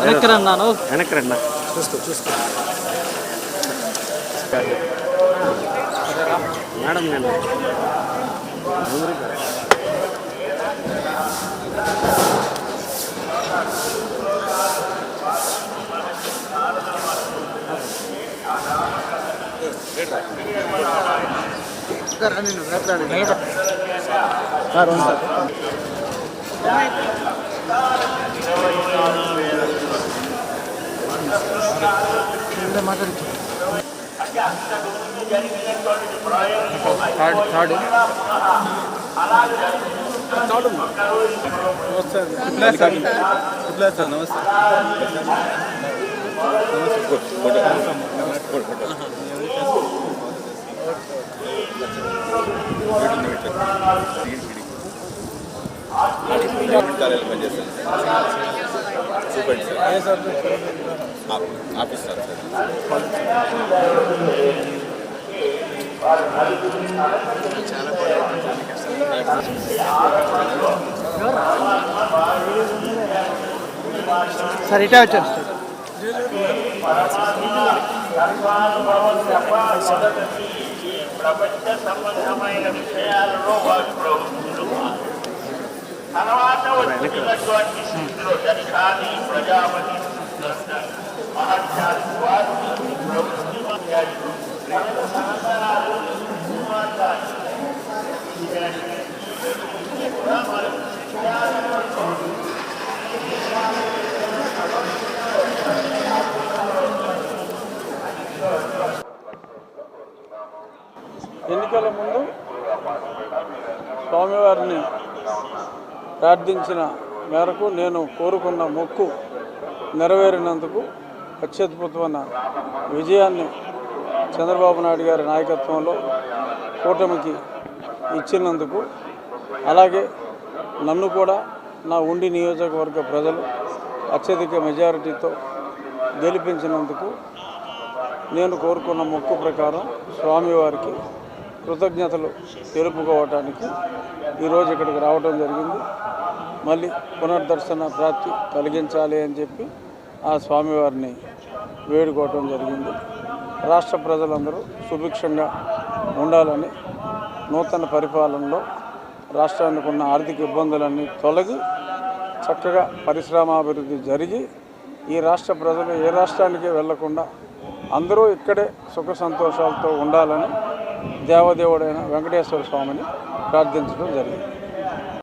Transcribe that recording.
వెనక్కి రన్నాను వెనక్కి రండి చూసుకో చూసుకో. మేడం నేను సార్ ఉంది సార్. థర్డ్ థర్డ్ నమస్తే సార్ ఇట్లా సార్ నమస్తే కార్యాలయం పనిచేస్తాను చూపండి sir sir office sir sir sir ఇటే వచ్చారు సార్ ప్రపంచ సంబంధమైన విషయాలలో వారు ప్రవృత్తులు తర్వాత వచ్చినటువంటి స్థితిలో దర్శాని ప్రజాపతి ఎన్నికల ముందు స్వామివారిని ప్రార్థించిన మేరకు నేను కోరుకున్న మొక్కు నెరవేరినందుకు అత్యద్భుతమైన విజయాన్ని చంద్రబాబు నాయుడు గారి నాయకత్వంలో కూటమికి ఇచ్చినందుకు అలాగే నన్ను కూడా నా ఉండి నియోజకవర్గ ప్రజలు అత్యధిక మెజారిటీతో గెలిపించినందుకు నేను కోరుకున్న మొక్కు ప్రకారం స్వామివారికి కృతజ్ఞతలు తెలుపుకోవటానికి ఈరోజు ఇక్కడికి రావడం జరిగింది. మళ్ళీ పునర్దర్శన ప్రాప్తి కలిగించాలి అని చెప్పి ఆ స్వామివారిని వేడుకోవటం జరిగింది. రాష్ట్ర ప్రజలందరూ సుభిక్షంగా ఉండాలని నూతన పరిపాలనలో రాష్ట్రానికి ఉన్న ఆర్థిక ఇబ్బందులన్నీ తొలగి చక్కగా పరిశ్రమాభివృద్ధి జరిగి ఈ రాష్ట్ర ప్రజలు ఏ రాష్ట్రానికి వెళ్ళకుండా అందరూ ఇక్కడే సుఖ సంతోషాలతో ఉండాలని దేవదేవుడైన వెంకటేశ్వర స్వామిని ప్రార్థించడం జరిగింది.